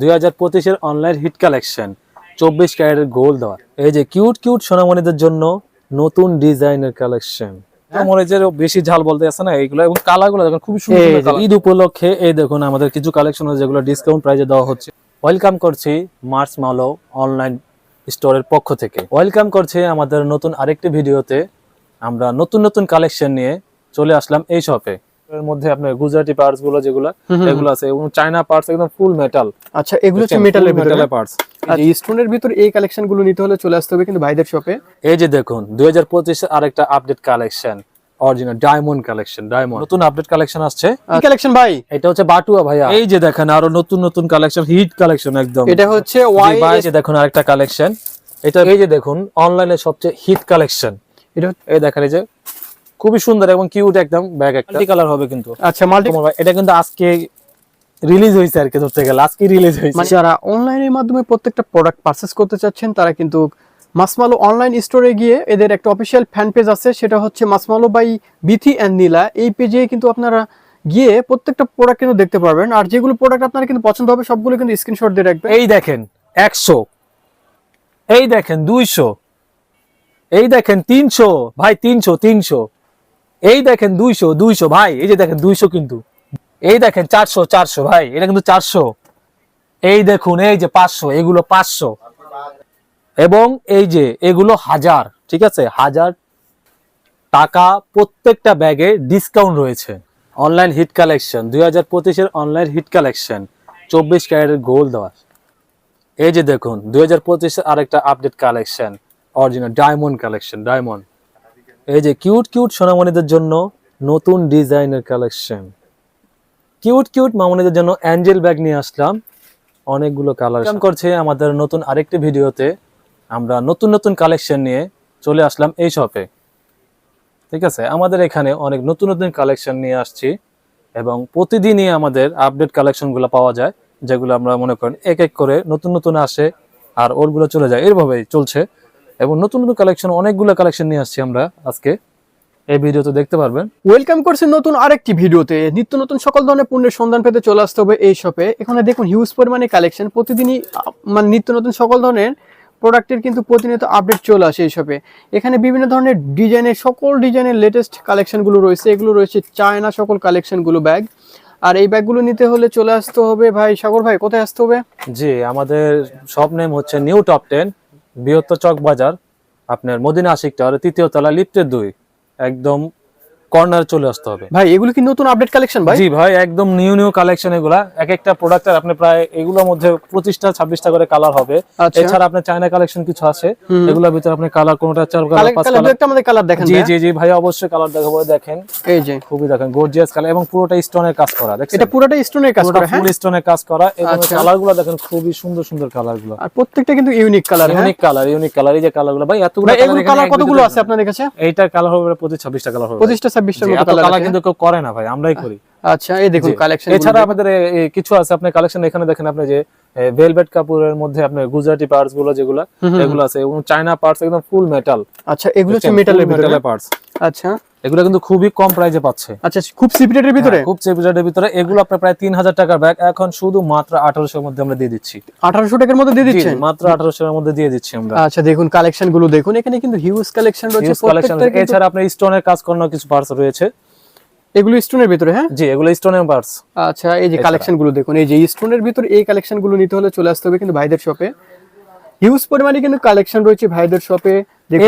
দুই হাজার পঁচিশের অনলাইন হিট কালেকশন চব্বিশ ক্যারেটের গোল দেওয়া। এই যে কিউট কিউট সোনামণিদের জন্য নতুন ডিজাইনের কালেকশন বেশি ঝাল বলতে আছে না এইগুলো এবং দেখুন খুবই সুন্দর। ঈদ উপলক্ষে এই দেখুন আমাদের কিছু কালেকশন যেগুলো ডিসকাউন্ট প্রাইজে দেওয়া হচ্ছে। ওয়েলকাম করছি মার্চ মালো অনলাইন স্টোরের পক্ষ থেকে। ওয়েলকাম করছে আমাদের নতুন আরেকটি ভিডিওতে আমরা নতুন নতুন কালেকশন নিয়ে চলে আসলাম এই শপে এর মধ্যে আপনার গুজরাটি পার্টসগুলো যেগুলো এগুলো আছে। এবং চায়না পার্টস একদম ফুল মেটাল আচ্ছা এগুলো হচ্ছে মেটালের মেটালের পার্টস এই স্টোনের ভিতর এই কালেকশনগুলো নিতে হলে চলে আসতে হবে কিন্তু ভাইদের শপে এই যে দেখুন দুই হাজার পঁচিশে আরেকটা update collection original diamond collection diamond নতুন আপডেট কালেকশন আসছে। কি কালেকশন ভাই? এটা হচ্ছে বাটুয়া ভাইয়া। এই যে দেখেন আরও নতুন নতুন কালেকশন হিট কালেকশন একদম। এটা হচ্ছে ওয়াই ভাই, এই যে দেখুন আরেকটা কালেকশন এটা এই যে দেখুন অনলাইনে সবচেয়ে হিট কালেকশন এটা এই দেখেন এই যে খুবই সুন্দর এবং কিউট একদম ব্যাগ একটা। কালার হবে কিন্তু। আচ্ছা মাল্টি এটা কিন্তু আজকে রিলিজ হয়েছে আর কি ধরতে গেলে। আজকে রিলিজ হয়েছে। মানে যারা অনলাইনের মাধ্যমে প্রত্যেকটা প্রোডাক্ট পারচেস করতে চাচ্ছেন তারা কিন্তু মাসমালো অনলাইন স্টোরে গিয়ে এদের একটা অফিসিয়াল ফ্যান পেজ আছে সেটা হচ্ছে Marshmallow by Bithi and Nila এই পেজে কিন্তু আপনারা গিয়ে প্রত্যেকটা প্রোডাক্ট কিন্তু দেখতে পারবেন। আর যেগুলো প্রোডাক্ট আপনার কিন্তু পছন্দ হবে সবগুলো কিন্তু স্ক্রিনশট দিয়ে রাখবেন। এই দেখেন একশো। এই দেখেন দুইশো। এই দেখেন তিনশো। ভাই তিনশো তিনশো। এই দেখেন দুইশো দুইশো ভাই, এই যে দেখেন দুইশো কিন্তু। এই দেখেন চারশো চারশো ভাই, এটা কিন্তু চারশো। এই দেখুন, এই যে পাঁচশো, এগুলো পাঁচশো। এবং এই যে এগুলো হাজার, ঠিক আছে? হাজার টাকা প্রত্যেকটা ব্যাগে ডিসকাউন্ট রয়েছে। অনলাইন হিট কালেকশন, দুই হাজার পঁচিশের অনলাইন হিট কালেকশন, চব্বিশ ক্যারেটের গোল দেওয়া। এই যে দেখুন, দুই হাজার পঁচিশের আরেকটা update collection original diamond collection diamond এই যে কিউট কিউট সোনামণিদের জন্য নতুন ডিজাইনের কালেকশন। কিউট কিউট মামনিদের জন্য অ্যাঞ্জেল ব্যাগ নিয়ে আসলাম। অনেকগুলো কালার করছে আমাদের নতুন আরেকটি ভিডিওতে। আমরা নতুন নতুন কালেকশন নিয়ে চলে আসলাম এই শপে। ঠিক আছে আমাদের এখানে অনেক নতুন নতুন কালেকশন নিয়ে আসছি এবং প্রতিদিনই আমাদের আপডেট কালেকশনগুলো পাওয়া যায় যেগুলো আমরা মনে করেন এক এক করে নতুন নতুন আসে আর ওরগুলো চলে যায়। এরভাবেই চলছে। এবং নতুন নতুন কালেকশন অনেকগুলো কালেকশন নিয়ে আসছি আমরা আজকে। এই ভিডিওতে দেখতে পারবেন। ওয়েলকাম করছি নতুন আরেকটি ভিডিওতে। নিত্য নতুন সকল ধরনের পণ্যের সন্ধান পেতে চলে আসতে হবে এই শপে এখানে দেখুন হিউজ পরিমাণে কালেকশন প্রতিদিনই মানে নিত্য নতুন সকল ধরনের প্রোডাক্টের কিন্তু প্রতিনিয়ত আপডেট চলে আসে এই শপে এখানে বিভিন্ন ধরনের ডিজাইনের সকল ডিজাইনের লেটেস্ট কালেকশনগুলো রয়েছে। এগুলো রয়েছে চায়না সকল কালেকশনগুলো ব্যাগ আর এই ব্যাগগুলো নিতে হলে চলে আসতে হবে ভাই সাগর ভাই কোথায় আসতে হবে? জি আমাদের শপ নেম হচ্ছে নিউ টপ টেন বৃহত্তর চক বাজার আপনার মদিনা আশিকটা তৃতীয় তলা লিফটের দুই একদম কর্নার চলে আসতে হবে। ভাই এগুলো কি নতুন আপডেট কালেকশন ভাই? জি ভাই একদম নিউ নিউ কালেকশন এগুলা। এক একটা প্রোডাক্টের আপনি প্রায় এগুলোর মধ্যে পঁচিশটা ছাব্বিশটা করে কালার হবে। আচ্ছা। এছাড়া আপনার চায়না কালেকশন কিছু আছে। এগুলোর ভিতরে আপনি কালার কোনটা চার কালার পাঁচ কালার কালার আমাদের কালার দেখেন জি জি জি ভাই অবশ্যই কালার দেখাবো দেখেন। এই যে। খুবই দেখেন গর্জিয়াস কালার এবং পুরোটা স্টোনের কাজ করা দেখছেন? এটা পুরোটা স্টোনের কাজ করা হ্যাঁ? ফুল স্টোনের কাজ করা এবং আচ্ছা। কালারগুলো দেখেন খুবই সুন্দর সুন্দর কালারগুলো। আর প্রত্যেকটা কিন্তু unique colour unique colour unique colour এই যে কালারগুলো ভাই এতগুলো কালার কতগুলো আছে আপনাদের কাছে? এইটার কালার হবে পঁচিশ ছাব্বিশটা কালার হবে। পঁচিশটা ছাব্বিশটার জি, মতো কালার কিন্তু কেউ করে না ভাই আমরাই করি। আচ্ছা এই দেখুন কালেকশন এছাড়া আমাদের কিছু আছে আপনার কালেকশন এখানে দেখেন আপনি যে ভেলভেট কাপড়ের মধ্যে আপনার গুজরাটি পার্টসগুলো যেগুলো এগুলো আছে। এবং চায়না পার্টস একদম ফুল মেটাল আচ্ছা এগুলো হচ্ছে মেটালের পার্টস আচ্ছা। এগুলো কিন্তু খুবই কম পাচ্ছে। আচ্ছা খুব ভিতরে? হ্যাঁ, খুব চেপ রেটের ভিতরে। এগুলো আপনার প্রায় তিন হাজার টাকার ব্যাগ এখন শুধু মাত্র আঠারোশোর মধ্যে আমরা দিয়ে দিচ্ছি। আঠারোশো টাকার মধ্যে দিয়ে দিচ্ছেন? মাত্র আঠারোশোর মধ্যে দিয়ে দিচ্ছি আমরা। আচ্ছা দেখুন কালেকশনগুলো দেখুন। এখানে কিন্তু হিউজ কালেকশন রয়েছে প্রত্যেকটা এছাড়া আপনার স্টোনের কাজ করানো কিছু পার্টস রয়েছে। এগুলো স্টোনের ভিতরে হ্যাঁ? জি এগুলো স্টোনের পার্টস আচ্ছা এই যে কালেকশনগুলো দেখুন এই যে স্টোনের ভিতরে এই কালেকশনগুলো নিতে হলে চলে আসতে হবে কিন্তু ভাইদের শপে হিউজ পরিমাণে কিন্তু কালেকশন রয়েছে ভাইদের শপে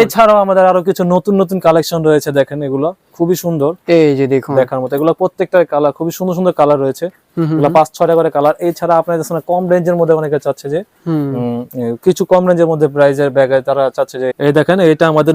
এছাড়াও আমাদের আরও কিছু নতুন নতুন কালেকশন রয়েছে দেখেন এগুলো। খুবই সুন্দর। এই যে দেখুন। দেখার মতো। এগুলো প্রত্যেকটা কালার খুবই সুন্দর সুন্দর কালার রয়েছে। এগুলো পাঁচ ছয়টা করে কালার এছাড়া আপনার কম রেঞ্জের মধ্যে অনেকে চাচ্ছে যে কিছু কম রেঞ্জের মধ্যে প্রাইজের ব্যাগ তারা চাচ্ছে যে এই দেখেন এটা আমাদের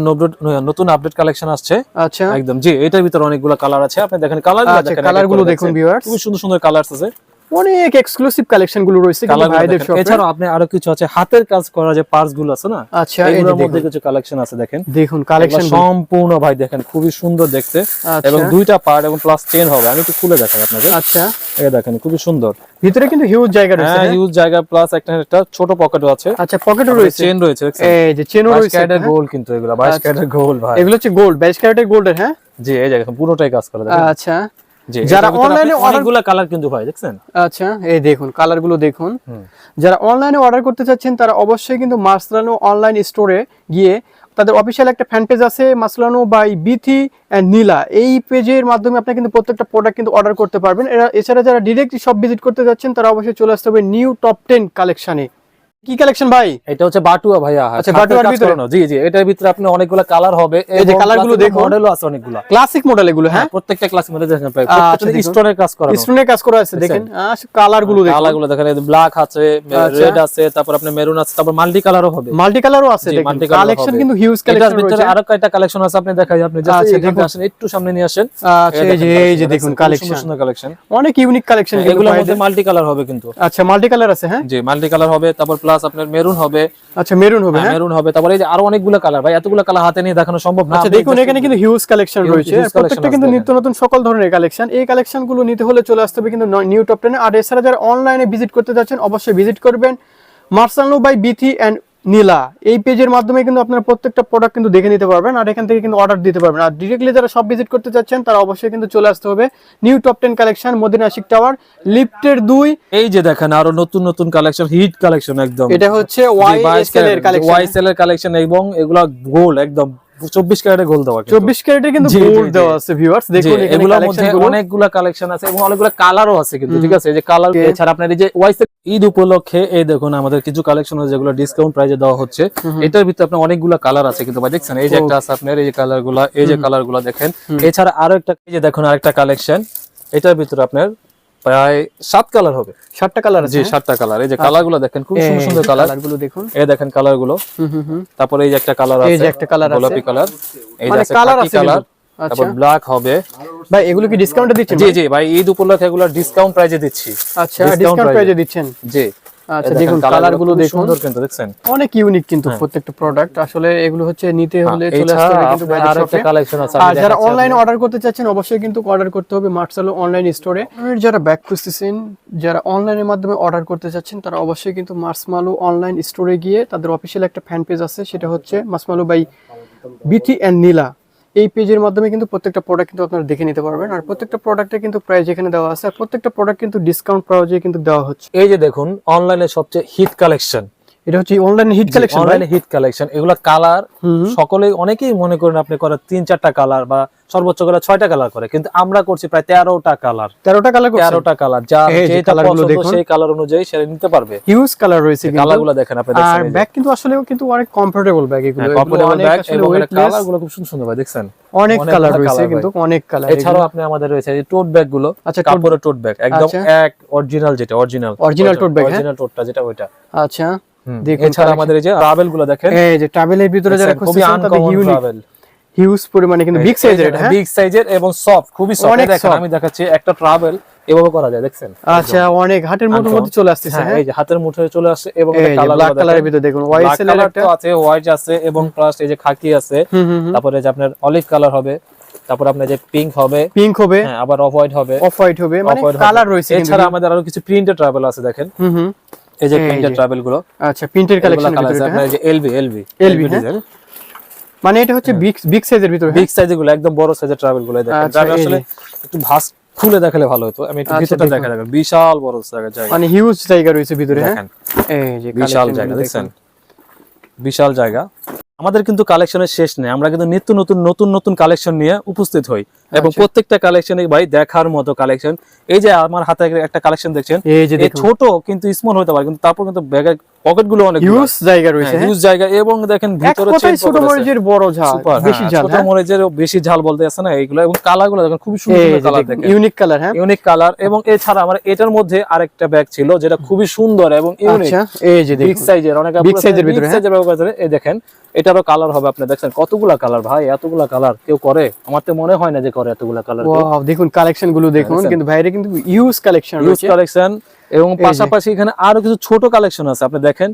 নতুন আপডেট কালেকশন আসছে। আচ্ছা। একদম। জি এটার ভিতরে অনেকগুলো কালার আছে। আপনি দেখেন কালার আচ্ছা কালারগুলো দেখুন ভিউয়ার্স খুবই সুন্দর সুন্দর কালার আছে। অনেক এক্সক্লুসিভ কালেকশনগুলো রয়েছে ভাইদের শপে আপনি আরও কিছু আছে হাতের কাজ করা যে পার্টসগুলো আছে না? আচ্ছা এগুলোর মধ্যে কিছু কালেকশন আছে দেখেন। দেখুন কালেকশন সম্পূর্ণ ভাই দেখেন খুবই সুন্দর দেখতে। আচ্ছা। এবং দুইটা পার্ট এবং প্লাস চেন হবে। আমি একটু খুলে দেখাই আপনাকে আচ্ছা। এই দেখেন খুবই সুন্দর। ভিতরে কিন্তু হিউজ জায়গা রয়েছে হ্যাঁ হ্যাঁ? ইউজ জায়গা প্লাস একটা একটা ছোট পকেটও আছে। আচ্ছা পকেটও রয়েছে। চেন রয়েছে এই যে চেনও রয়েছে ক্যারেটের হ্যাঁ? গোল কিন্তু এগুলো 22 আচ্ছা। ক্যারেটের গোল ভাই। এগুলো হচ্ছে গোল্ড বাইশ ক্যারেটের গোল্ডের হ্যাঁ? জি এই দেখেন পুরোটাই কাজ করে আচ্ছা। যারা অনলাইনে আপনি অর্ডার কালার কিন্তু ভাই দেখছেন? আচ্ছা এই দেখুন যারা অনলাইনে অর্ডার করতে চাচ্ছেন তারা অবশ্যই কিন্তু মাসলানো অনলাইন স্টোরে গিয়ে তাদের অফিসিয়াল একটা ফ্যান পেজ আছে মাসলানো বাই বিথি অ্যান্ড নীলা এই পেজের মাধ্যমে আপনি কিন্তু প্রত্যেকটা প্রোডাক্ট কিন্তু অর্ডার করতে পারবেন। এছাড়া যারা ডিরেক্টলি সব ভিজিট করতে যাচ্ছেন তারা অবশ্যই চলে আসতে হবে নিউ টপ টেন কালেকশনে কি কালেকশন ভাই? এটা হচ্ছে বাটুয়া ভাইয়া আচ্ছা, বাটুয়ার ভিতরে? জি জি এটার ভিতরে আপনি অনেকগুলা কালার হবে। এই যে কালারগুলো দেখুন। মডেলও আছে অনেকগুলা। ক্লাসিক মডেল এগুলো হ্যাঁ? হ্যাঁ প্রত্যেকটা ক্লাস মধ্যে দেখেন প্রায় আচ্ছা, প্রত্যেকটা স্টোনের কাজ করানো। স্টোনের কাজ করা আছে দেখেন। কালারগুলো দেখুন। কালারগুলো দেখেন ব্ল্যাক আছে আচ্ছা। রেড আছে তারপর আপনার মেরুন আছে তারপর মাল্টি কালারও হবে। মাল্টি কালারও আছে দেখুন। কালেকশন কিন্তু হিউজ এটার কালেকশন ভিতরে আরও কয়টা কালেকশন আছে আপনি দেখাই আপনি just আচ্ছা, এখানে দেখুন। আসেন একটু সামনে নিয়ে আসেন। আচ্ছা এই যে এই যে দেখুন কালেকশন সুন্দর কালেকশন অনেক ইউনিক কালেকশন এগুলোর মধ্যে মাল্টি কালার হবে কিন্তু। আচ্ছা মাল্টি কালার আছে হ্যাঁ? জি মাল্টি কালার হবে তারপর প্লাস আপনার মেরুন হবে। আচ্ছা মেরুন হবে হ্যাঁ মেরুন হবে। তারপরে এই যে আরও অনেকগুলো কালার ভাই এতগুলো কালার হাতে নিয়ে দেখানো সম্ভব না। আচ্ছা দেখুন এখানে কিন্তু হিউজ কালেকশন রয়েছে। প্রত্যেকটা কিন্তু নিত্য নতুন সকল ধরনের কালেকশন এই কালেকশনগুলো নিতে হলে চলে আসতে হবে কিন্তু নিউ টপ টেনে আর এছাড়া যারা অনলাইনে ভিজিট করতে যাচ্ছেন অবশ্যই ভিজিট করবেন। Marshmallow by Bithi and Nila. এই পেজের মাধ্যমে কিন্তু আপনারা প্রত্যেকটা প্রোডাক্ট কিন্তু দেখে নিতে পারবেন আর এখান থেকে কিন্তু অর্ডার দিতে পারবেন। আর ডিরেক্টলি যারা সব ভিজিট করতে চাচ্ছেন তারা অবশ্যই কিন্তু চলে আসতে হবে new top ten collection Madina Ashik Tower লিফটের দুই। এই যে দেখেন আরও নতুন নতুন কালেকশন হিট কালেকশন একদম। এটা হচ্ছে ওয়াইএসএল এর কালেকশন ওয়াই এর কালেকশন এবং এগুলা গোল একদম। চব্বিশ ক্যারেটের গোল দেওয়া। চব্বিশ ক্যারেটের কিন্তু গোল্ড দেওয়া আছে ভিউয়ার্স দেখুন এগুলোর মধ্যে গুলো। অনেকগুলা কালেকশন আছে এবং অনেকগুলা কালারও আছে কিন্তু ঠিক আছে? এই যে কালার. এছাড়া আপনার এই যে ওয়াইস ঈদ উপলক্ষে এই দেখুন আমাদের কিছু কালেকশন আছে যেগুলো ডিসকাউন্ট প্রাইজে দেওয়া হচ্ছে। এটার ভিতরে আপনার অনেকগুলা কালার আছে কিন্তু ভাই দেখছেন? এই যে একটা আছে আপনার এই যে কালারগুলা এই যে কালারগুলা দেখেন। এছাড়া আরও একটা এই যে দেখুন আরেকটা কালেকশন এটার ভিতরে আপনার প্রায় সাত কালার হবে। সাতটা কালার আছে জি সাতটা কালার এই যে কালারগুলো দেখেন খুব সুন্দর সুন্দর কালারগুলো দেখুন। এই দেখেন কালারগুলো তারপরে এই যে একটা কালার এই যে একটা কালার আছে। গোলাপি কালার এই যে মানে আছে কালার আছে কালার আচ্ছা। তারপর ব্ল্যাক হবে। ভাই এগুলো কি ডিসকাউন্টে দিচ্ছেন জি জি ভাই ঈদ উপলক্ষে এগুলো ডিসকাউন্ট প্রাইজে দিচ্ছি। আচ্ছা ডিসকাউন্ট প্রাইজে দিচ্ছেন। জি। আচ্ছা দেখুন কালারগুলো দেখুন। সুন্দর কিন্তু দেখছেন? অনেক ইউনিক কিন্তু হ্যাঁ। প্রত্যেকটা প্রোডাক্ট আসলে এগুলো হচ্ছে নিতে হলে চলে আসতে হবে কিন্তু আরেকটা কালেকশন আছে আর যারা অনলাইনে অর্ডার করতে চাচ্ছেন অবশ্যই কিন্তু অর্ডার করতে হবে মার্সালো অনলাইন স্টোরে যারা ব্যাক খুঁজতেছেন যারা অনলাইনের মাধ্যমে অর্ডার করতে চাচ্ছেন তারা অবশ্যই কিন্তু মার্সমালো অনলাইন স্টোরে গিয়ে তাদের অফিসিয়াল একটা ফ্যান পেজ আছে সেটা হচ্ছে Marshmallow by Bithi and Nila এই পেজের মাধ্যমে কিন্তু প্রত্যেকটা প্রোডাক্ট কিন্তু আপনারা দেখে নিতে পারবেন। আর প্রত্যেকটা প্রোডাক্টে কিন্তু প্রাইস এখানে দেওয়া আছে আর প্রত্যেকটা প্রোডাক্ট কিন্তু ডিসকাউন্ট প্রাইজে কিন্তু দেওয়া হচ্ছে। এই যে দেখুন অনলাইনে সবচেয়ে হিট কালেকশন এটা হচ্ছে অনলাইন হিট কালেকশন অনলাইনে হিট কালেকশন এগুলা কালার সকলেই সকলে অনেকেই মনে করেন আপনি করার তিন চারটা কালার বা সর্বোচ্চ করে ছয়টা কালার করে কিন্তু আমরা করছি প্রায় তেরোটা কালার তেরোটা কালার তেরোটা কালার যা যেটা গুলো পছন্দ সেই কালার অনুযায়ী সেটা নিতে পারবে। হিউজ কালার রয়েছে কিন্তু। কালারগুলো দেখেন আপনি আর। ব্যাগ কিন্তু আসলেও কিন্তু অনেক কমফোর্টেবল ব্যাগ এগুলো। কমফোর্টেবল ব্যাগ এবং কালারগুলো খুব সুন্দর সুন্দর ভাই দেখছেন? অনেক কালার রয়েছে কিন্তু অনেক কালার এছাড়াও আপনি আমাদের রয়েছে এই টোট ব্যাগগুলো আচ্ছা, কাপড়ের টোট ব্যাগ একদম আচ্ছা। এক অরিজিনাল যেটা অরিজিনাল tote bag, হ্যাঁ? অরিজিনাল টোটটা যেটা ওইটা। আচ্ছা দেখুন এছাড়া আমাদের এই যে ট্রাভেলগুলো দেখেন এই যে ট্রাভেলের ভিতরে যারা খুবই আনকমন ট্রাভেল হিউজ পরিমাণে কিন্তু বিগ সাইজের এটা হ্যাঁ? বিগ সাইজের এবং সফট খুবই সফট দেখেন আমি দেখাচ্ছি একটা ট্রাভেল এভাবে করা যায় দেখছেন? আচ্ছা অনেক হাটের মধ্যে মধ্যে চলে আসতেছে হ্যাঁ হ্যাঁ? এই যে হাতের মুঠোয় চলে আসছে এবং ব্ল্যাক কালারের ভিতরে দেখুন ওয়াইসেল এর একটা। আছে হোয়াইট আছে এবং প্লাস এই যে খাকি আছে। তারপরে যে আপনার অলিভ কালার হবে তারপর আপনার যে পিঙ্ক হবে পিঙ্ক হবে। হ্যাঁ আবার অফ হোয়াইট হবে অফ হোয়াইট হবে। মানে কালার রয়েছে এছাড়া আমাদের আরও কিছু প্রিন্টেড ট্রাভেল আছে দেখেন। হুম হুম। এই যে প্রিন্টেড ট্রাভেলগুলো আচ্ছা প্রিন্টের কালেকশন আছে আপনার যে এলবি এলবি LV, হ্যাঁ? মানে এটা হচ্ছে বিগ বিগ সাইজের ভিতরে? বিগ সাইজেরগুলো একদম বড় সাইজের ট্রাভেলগুলো। দেখেন আচ্ছা, আসলে একটু ভাস খুলে দেখালে ভালো হতো। আমি একটু আচ্ছা, ভিতরটা দেখুন। দেখা যাবে। বিশাল বড় জায়গা জায়গা। মানে হিউজ জায়গা রয়েছে ভিতরে হ্যাঁ? দেখেন। এই যে বিশাল জায়গা দেখছেন? বিশাল জায়গা। আমাদের কিন্তু কালেকশনের শেষ নেই। আমরা কিন্তু নিত্য নতুন নতুন নতুন কালেকশন নিয়ে উপস্থিত হই। এবং আচ্ছা। প্রত্যেকটা কালেকশনে ভাই দেখার মতো কালেকশন এই যে আমার হাতে একটা কালেকশন দেখছেন? এই যে ছোট কিন্তু স্মল হতে পারে কিন্তু তারপর কিন্তু ব্যাগের পকেটগুলো অনেক হিউজ জায়গা রয়েছে হ্যাঁ? হিউজ জায়গা এবং দেখেন ভিতরে ছোট মরিচের বড় ঝাল বেশি ঝাল ছোট হ্যাঁ? মরিচের বেশি ঝাল বলতে আছে না এইগুলো এবং কালারগুলো দেখেন খুবই সুন্দর কালার দেখেন। ইউনিক কালার হ্যাঁ। ইউনিক কালার এবং এছাড়া আমার এটার মধ্যে আরেকটা ব্যাগ ছিল যেটা খুবই সুন্দর এবং ইউনিক আচ্ছা এই যে বিগ সাইজের অনেক size এর ভিতরে, হ্যাঁ? সাইজের ব্যবহার করে এই দেখেন এটারও কালার হবে আপনি দেখছেন কতগুলা কালার ভাই এতগুলা কালার কেউ করে? আমার তো মনে হয় না যে করে এতগুলা কালার দেখুন কালেকশনগুলো দেখুন কিন্তু বাইরে কিন্তু ইউজ কালেকশন ইউজ কালেকশন এবং পাশাপাশি এখানে আরও কিছু ছোট কালেকশন আছে আপনি দেখেন।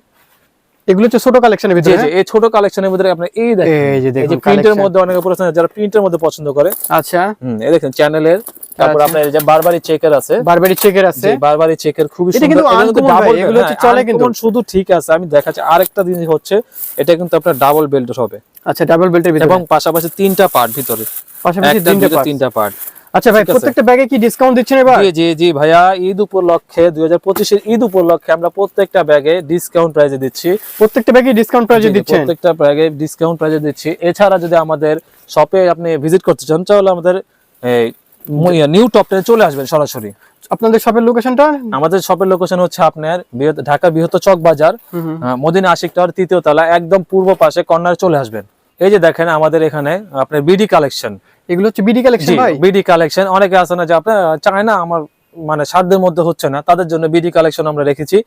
এগুলো হচ্ছে ছোট কালেকশনের ভিতরে যে এই ছোট কালেকশনের ভিতরে আপনি এই দেখেন। এই যে দেখুন প্রিন্টের। মধ্যে অনেকে পছন্দ যারা প্রিন্টের মধ্যে পছন্দ করে। আচ্ছা। হুম এই দেখেন চ্যানেলের তারপর আচ্ছা। আপনার এই যে বারবারি চেকার আছে। বারবারি চেকের আছে। বারবারি চেকের খুবই এটা সুন্দর। এটা ভাই, double এগুলো হচ্ছে হ্যাঁ, চলে কিন্তু। শুধু ঠিক আছে আমি দেখাচ্ছি। আরেকটা জিনিস হচ্ছে এটা কিন্তু আপনার ডাবল বেল্ট হবে। আচ্ছা ডাবল বেল্টের ভিতরে। এবং পাশাপাশি তিনটা পার্ট ভিতরে। পাশাপাশি তিনটা পার্ট আচ্ছা ভাই প্রত্যেকটা ব্যাগে কি ডিসকাউন্ট দিচ্ছেন এবার? জি জি জি ভাইয়া ঈদ উপলক্ষে দুই হাজার পঁচিশের ঈদ উপলক্ষে আমরা প্রত্যেকটা ব্যাগে ডিসকাউন্ট প্রাইজে দিচ্ছি। প্রত্যেকটা ব্যাগে ডিসকাউন্ট প্রাইজে দিচ্ছেন? প্রত্যেকটা ব্যাগে ডিসকাউন্ট প্রাইজে দিচ্ছি। এছাড়া যদি আমাদের শপে আপনি ভিজিট করতে চান তাহলে আমাদের এই নিউ টপ টেনে চলে আসবেন সরাসরি। আপনাদের শপের লোকেশনটা আমাদের শপের লোকেশন হচ্ছে আপনার ঢাকা বৃহত্তর চক বাজার মদিনা আশিক টাওয়ার তৃতীয় তলা একদম পূর্ব পাশে কর্নার চলে আসবেন। এই যে দেখেন আমাদের এখানে আপনার বিডি কালেকশন এগুলো হচ্ছে বিডি কালেকশন ভাই? বিডি কালেকশন অনেকে আছে না যে আপনার চায় না আমার মানে সাধ্যের মধ্যে হচ্ছে না তাদের জন্য বিডি কালেকশন আমরা রেখেছি।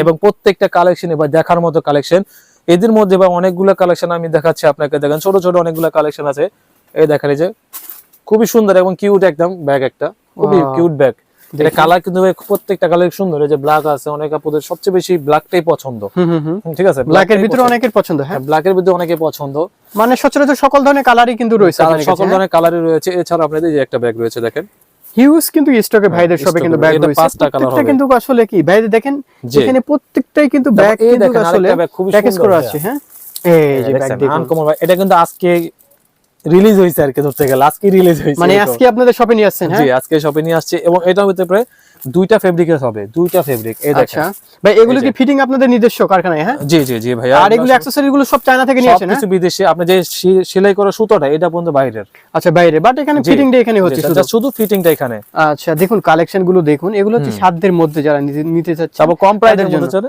এবং প্রত্যেকটা কালেকশন এবার দেখার মতো কালেকশন এদের মধ্যে বা অনেকগুলো কালেকশন আমি দেখাচ্ছি আপনাকে। দেখেন ছোট ছোট অনেকগুলো কালেকশন আছে। এই দেখেন এই যে খুবই সুন্দর এবং কিউট একদম ব্যাগ একটা। খুবই কিউট ব্যাগ এটা কালার কিন্তু ভাই প্রত্যেকটা কালার সুন্দর যে ব্ল্যাক আছে অনেক আপুদের সবচেয়ে বেশি ব্ল্যাকটাই পছন্দ। ঠিক আছে? ব্ল্যাকের ভিতরে অনেকের পছন্দ হ্যাঁ? ব্ল্যাকের ভিতরে অনেকে পছন্দ। মানে সচরাচর সকল ধরনের কালারই কিন্তু রয়েছে সকল হ্যাঁ? ধরনের কালারই রয়েছে। এছাড়া আপনাদের যে একটা ব্যাগ রয়েছে দেখেন। হিউজ কিন্তু স্টকে ভাইদের শপে stock কিন্তু ব্যাগ রয়েছে। প্রত্যেকটা। কিন্তু আসলে কি ভাইদের দেখেন। এখানে প্রত্যেকটাই কিন্তু ব্যাগ কিন্তু আসলে প্যাকেজ করা আছে হ্যাঁ? এই যে ব্যাগ দেখুন। এটা কিন্তু আজকে রিলিজ হয়েছে আর কি ধরতে গেলে। আজকে রিলিজ হয়েছে মানে আজকে আপনাদের শপে নিয়ে আসছেন জি হ্যাঁ আজকে শপে নিয়ে আসছে এবং এটা হতে পারে দুইটা ফেব্রিকের হবে দুইটা ফেব্রিক এই দেখেন। আচ্ছা ভাই এগুলো কি ফিটিং আপনাদের নিজস্ব কারখানায় হ্যাঁ? জি জি জি ভাইয়া। আর এগুলো অ্যাকসেসরি গুলো সব চায়না থেকে নিয়ে আসেন হ্যাঁ? কিছু বিদেশি। আপনি যে সেলাই করা সুতোটা এটা পর্যন্ত বাইরের। আচ্ছা বাইরে। বাট এখানে জি। ফিটিংটা এখানে হচ্ছে শুধু। শুধু ফিটিংটা এখানে। আচ্ছা দেখুন কালেকশনগুলো দেখুন। এগুলো হচ্ছে সাধ্যের মধ্যে যারা নিতে- চাচ্ছে তারপর কম প্রাইজের তাদের মধ্যে জন্য। চলে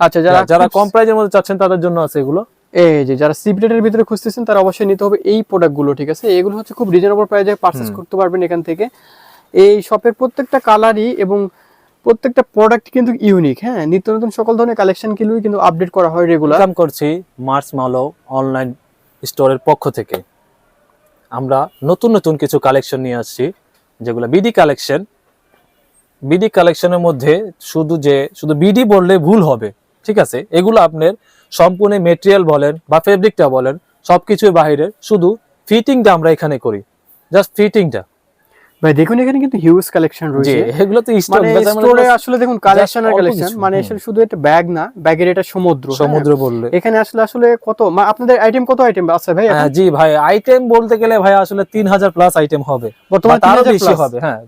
আচ্ছা যারা যারা কম প্রাইজের মধ্যে চাচ্ছেন তাদের জন্য আছে এগুলো। এই যে যারা সিপ্রেটের ভিতরে খুঁজতেছেন তারা অবশ্যই নিতে হবে এই প্রোডাক্টগুলো ঠিক আছে? এগুলো হচ্ছে খুব রিজনেবল প্রাইসে পারচেজ করতে পারবেন এখান থেকে। এই শপের প্রত্যেকটা কালারই এবং প্রত্যেকটা প্রোডাক্ট কিন্তু ইউনিক হ্যাঁ? নিত্য নতুন সকল ধরনের কালেকশন কিন্তু আপডেট করা হয় রেগুলার ওয়েলকাম করছি মার্চ মালো অনলাইন স্টোরের পক্ষ থেকে। আমরা নতুন নতুন কিছু কালেকশন নিয়ে আসছি যেগুলো বিডি কালেকশন বিডি কালেকশনের মধ্যে শুধু যে শুধু বিডি বললে ভুল হবে। ঠিক আছে? এগুলো আপনার সম্পূর্ণ মেটেরিয়াল বলেন বা ফেব্রিকটা বলেন সবকিছুই বাহিরের। শুধু ফিটিংটা আমরা এখানে করি। জাস্ট ফিটিংটা ভাই দেখুন এখানে কিন্তু হিউজ কালেকশন রয়েছে। এগুলো তো মানে স্টোরে আসলে দেখুন কালেকশন আর কালেকশন মানে। আসলে শুধু এটা ব্যাগ না ব্যাগের এটা সমুদ্র হ্যাঁ? সমুদ্র বললে। এখানে আসলে আসলে কত? আপনাদের আইটেম কত আইটেম আছে ভাই হ্যাঁ, জি ভাই আইটেম বলতে গেলে ভাই আসলে তিন হাজার প্লাস আইটেম হবে। বর্তমানে তারও বেশি হবে হ্যাঁ।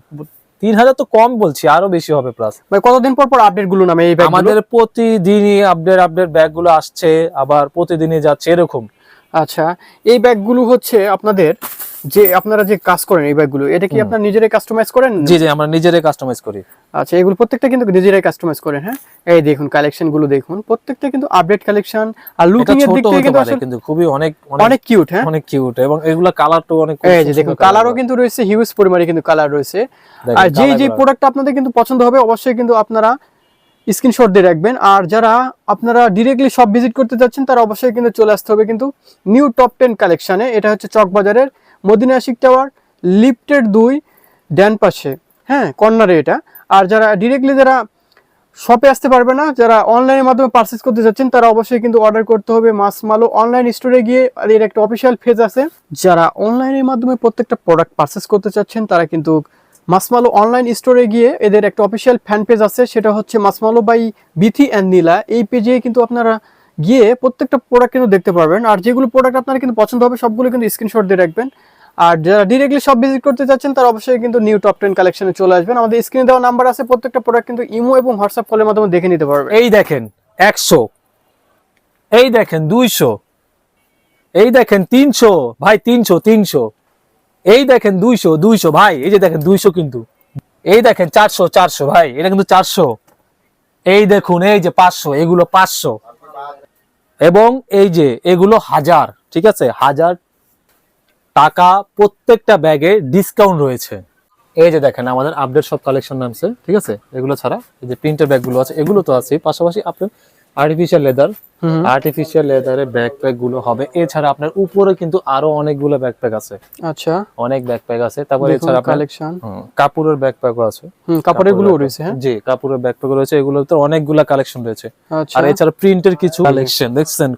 তিন হাজার তো কম বলছি আরও বেশি হবে প্লাস ভাই কতদিন পর পর আপডেটগুলো নামে এই আমাদের প্রতিদিনই আপডেট আপডেট ব্যাগগুলো আসছে আবার প্রতিদিনই যাচ্ছে এরকম। আচ্ছা এই ব্যাগগুলো হচ্ছে আপনাদের যে আপনারা যে কাজ করেন এই ব্যাগগুলো এটা কি আপনারা নিজেরাই কাস্টমাইজ করেন? জি জি আমরা নিজেরাই কাস্টমাইজ করি। আচ্ছা এগুলো প্রত্যেকটা কিন্তু নিজেরাই কাস্টমাইজ করেন হ্যাঁ? এই দেখুন কালেকশনগুলো দেখুন প্রত্যেকটা কিন্তু আপডেট কালেকশন আর লুকিং এর দিক থেকে কিন্তু আসলে কিন্তু খুবই অনেক অনেক কিউট হ্যাঁ? অনেক কিউট এবং এগুলা কালারটাও অনেক এই যে দেখুন কালারও কিন্তু রয়েছে হিউজ পরিমাণে কিন্তু কালার রয়েছে। আর colour যে প্রোডাক্ট আপনাদের কিন্তু পছন্দ হবে অবশ্যই কিন্তু আপনারা স্ক্রিনশট দিয়ে রাখবেন। আর যারা আপনারা ডিরেক্টলি সব ভিজিট করতে যাচ্ছেন তারা অবশ্যই কিন্তু চলে আসতে হবে কিন্তু নিউ টপ টেন কালেকশনে এটা হচ্ছে চকবাজারের মদিনা আশিক টাওয়ার লিফটেড দুই ড্যান পাশে। হ্যাঁ কর্নারে এটা। আর যারা ডিরেক্টলি যারা শপে আসতে পারবে না, যারা অনলাইনের মাধ্যমে পারচেস করতে যাচ্ছেন, তারা অবশ্যই কিন্তু অর্ডার করতে হবে মাস মালো অনলাইন স্টোরে গিয়ে আর এর একটা অফিসিয়াল পেজ আছে। যারা অনলাইনের মাধ্যমে প্রত্যেকটা প্রোডাক্ট পারচেস করতে চাচ্ছেন, তারা কিন্তু মাসমালো অনলাইন স্টোরে গিয়ে এদের একটা অফিসিয়াল ফ্যান পেজ আছে। সেটা হচ্ছে Marshmallow by Bithi and Nila এই পেজে কিন্তু আপনারা গিয়ে প্রত্যেকটা প্রোডাক্ট কিন্তু দেখতে পারবেন। আর যেগুলো প্রোডাক্ট আপনার কিন্তু পছন্দ হবে, সবগুলো কিন্তু স্ক্রিনশট দিয়ে রাখবেন। আর যারা ডিরেক্টলি সব ভিজিট করতে চাচ্ছেন, তারা অবশ্যই কিন্তু নিউ টপ টেন কালেকশনে চলে আসবেন। আমাদের স্ক্রিনে দেওয়া নাম্বার আছে, প্রত্যেকটা প্রোডাক্ট কিন্তু ইমো এবং হোয়াটসঅ্যাপ কলের মাধ্যমে দেখে নিতে পারবেন। এই দেখেন, একশো। এই দেখেন, দুইশো। এই দেখেন, তিনশো। ভাই, তিনশো তিনশো। এই দেখেন, দুইশো দুইশো। ভাই, এই যে দেখেন, দুইশো কিন্তু। এই দেখেন, চারশো চারশো। ভাই, এটা কিন্তু চারশো। এই দেখুন, এই যে পাঁচশো, এগুলো পাঁচশো। এবং এই যে, এগুলো হাজার, ঠিক আছে? হাজার টাকা প্রত্যেকটা ব্যাগে ডিসকাউন্ট রয়েছে। এই যে দেখেন আমাদের আপডেট সব কালেকশন নামছে ঠিক আছে? এগুলো ছাড়া এই যে প্রিন্টের ব্যাগগুলো আছে এগুলো তো আছে পাশাপাশি আপনার আর্টিফিশিয়াল লেদার। আর্টিফিশিয়াল লেদারের ব্যাকপ্যাকগুলো হবে। এছাড়া আপনার উপরে কিন্তু আরও অনেকগুলো ব্যাকপ্যাক আছে। আচ্ছা। অনেক ব্যাকপ্যাক আছে। তারপর এছাড়া কালেকশন কাপড়ের ব্যাকপ্যাকও আছে। হুম কাপড়েরগুলো রয়েছে হ্যাঁ? জি কাপড়ের ব্যাকপ্যাক রয়েছে। এগুলো তো অনেকগুলা কালেকশন রয়েছে। আচ্ছা। আর এছাড়া প্রিন্টের কিছু কালেকশন দেখছেন?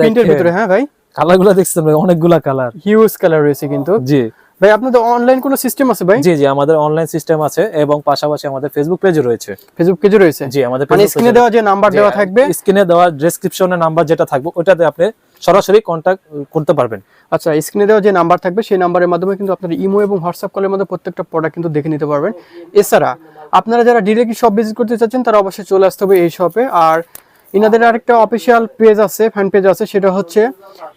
প্রিন্টের ভিতরে হ্যাঁ ভাই? কালারগুলো দেখছেন ভাই, অনেকগুলা কালার। হিউজ কালার রয়েছে কিন্তু। জি। ভাই আপনাদের অনলাইন কোনো সিস্টেম আছে ভাই? জি জি আমাদের অনলাইন সিস্টেম আছে এবং পাশাপাশি আমাদের ফেসবুক পেজও রয়েছে। ফেসবুক পেজে রয়েছে? জি আমাদের মানে স্ক্রিনে দেওয়া যে নাম্বার দেওয়া থাকবে? স্ক্রিনে দেওয়া ডেসক্রিপশনে নাম্বার যেটা থাকবে ওটাতে আপনি সরাসরি কন্ট্যাক্ট করতে পারবেন। আচ্ছা স্ক্রিনে দেওয়া যে নাম্বার থাকবে সেই নাম্বারের মাধ্যমে কিন্তু আপনার ইমো এবং হোয়াটসঅ্যাপ কলের মধ্যে প্রত্যেকটা প্রোডাক্ট কিন্তু দেখে নিতে পারবেন। এছাড়া আপনারা যারা ডিরেক্টলি শপ ভিজিট করতে চাচ্ছেন তারা অবশ্যই চলে আসতে হবে এই শপে আর ইনাদের আরেকটা অফিসিয়াল পেজ আছে ফ্যান পেজ আছে, সেটা হচ্ছে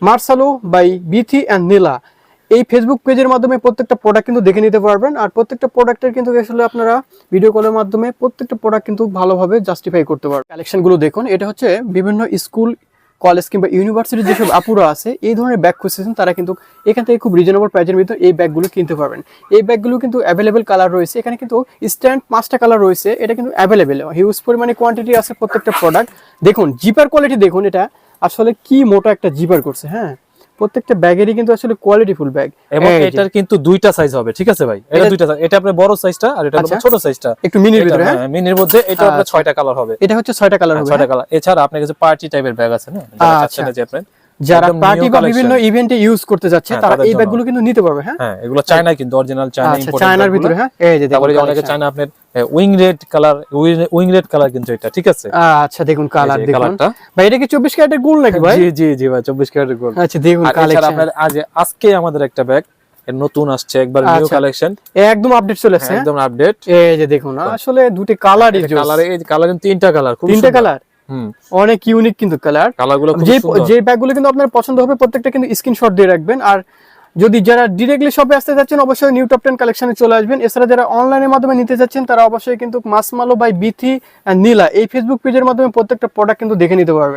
Marshmallow by Bithi and Nila. এই ফেসবুক পেজের মাধ্যমে প্রত্যেকটা প্রোডাক্ট কিন্তু দেখে নিতে পারবেন, আর প্রত্যেকটা প্রোডাক্টের কিন্তু আসলে আপনারা ভিডিও কলের মাধ্যমে প্রত্যেকটা প্রোডাক্ট কিন্তু ভালোভাবে জাস্টিফাই করতে পারবেন। কালেকশনগুলো দেখুন, এটা হচ্ছে বিভিন্ন স্কুল কলেজ কিংবা ইউনিভার্সিটির যেসব আপুরা আছে, এই ধরনের ব্যাগ খুঁজতেছেন, তারা কিন্তু এখান থেকে খুব রিজনেবল প্রাইজের ভিতরে এই ব্যাগগুলো কিনতে পারবেন। এই ব্যাগগুলো কিন্তু অ্যাভেলেবেল কালার রয়েছে, এখানে কিন্তু স্ট্যান্ড পাঁচটা কালার রয়েছে, এটা কিন্তু অ্যাভেলেবেল হিউজ পরিমাণে কোয়ান্টিটি আছে প্রত্যেকটা প্রোডাক্ট দেখুন জিপার কোয়ালিটি দেখুন এটা, আসলে কি মোটা একটা জিপার করছে হ্যাঁ? প্রত্যেকটা ব্যাগেরই কিন্তু আসলে কোয়ালিটি ফুল ব্যাগ এবং এটার কিন্তু দুইটা সাইজ হবে ঠিক আছে ভাই? এটা দুইটা সাইজ এটা আপনার বড় সাইজটা আর এটা আচ্ছা। ছোট সাইজটা একটু মিনির ভিতরে হ্যাঁ মিনির মধ্যে এটা আপনার আচ্ছা। ছয়টা কালার হবে। এটা হচ্ছে ছয়টা কালার হবে ছয়টা কালার এছাড়া আপনার কাছে পার্টি টাইপের ব্যাগ আছে না? আচ্ছা। যে আপনার যারা পার্টি বা বিভিন্ন ইভেন্টে ইউজ করতে যাচ্ছে হ্যাঁ, তারা এই ব্যাগগুলো কিন্তু নিতে পারবে হ্যাঁ? হ্যাঁ এগুলো চায়না কিন্তু অরিজিনাল চায়না আচ্ছা ইম্পোর্টেড চায়নার ভিতরে হ্যাঁ? এই যে তারপরে অনেকে চায়না আপনার wine red colour wine red colour কিন্তু এটা ঠিক আছে? আচ্ছা দেখুন কালার দেখুন। ভাই এটা কি চব্বিশ ক্যারেটের গোল নাকি ভাই? জি জি জি ভাই 24 ক্যারেটের গোল্ড আচ্ছা দেখুন কালেকশন আপনার আজ আজকে আমাদের একটা ব্যাগ নতুন আসছে একবার নিউ আচ্ছা। কালেকশন একদম আপডেট চলে আসছে হ্যাঁ? একদম আপডেট এই যে দেখুন আসলে দুটি কালারই কালার এই কালার তিনটা কালার খুব তিনটা কালার অনেক ইউনিক কিন্তু কালার কালারগুলো যে যে ব্যাগগুলো কিন্তু আপনার পছন্দ হবে প্রত্যেকটা কিন্তু স্ক্রিনশট দিয়ে রাখবেন। আর যদি যারা ডিরেক্টলি শপে আসতে যাচ্ছেন অবশ্যই নিউ টপ টেন কালেকশনে চলে আসবেন। এছাড়া যারা অনলাইনের মাধ্যমে নিতে যাচ্ছেন তারা অবশ্যই কিন্তু মাসমালো বাই বিথি নীলা এই ফেসবুক পেজের মাধ্যমে প্রত্যেকটা প্রোডাক্ট কিন্তু দেখে নিতে পারবেন।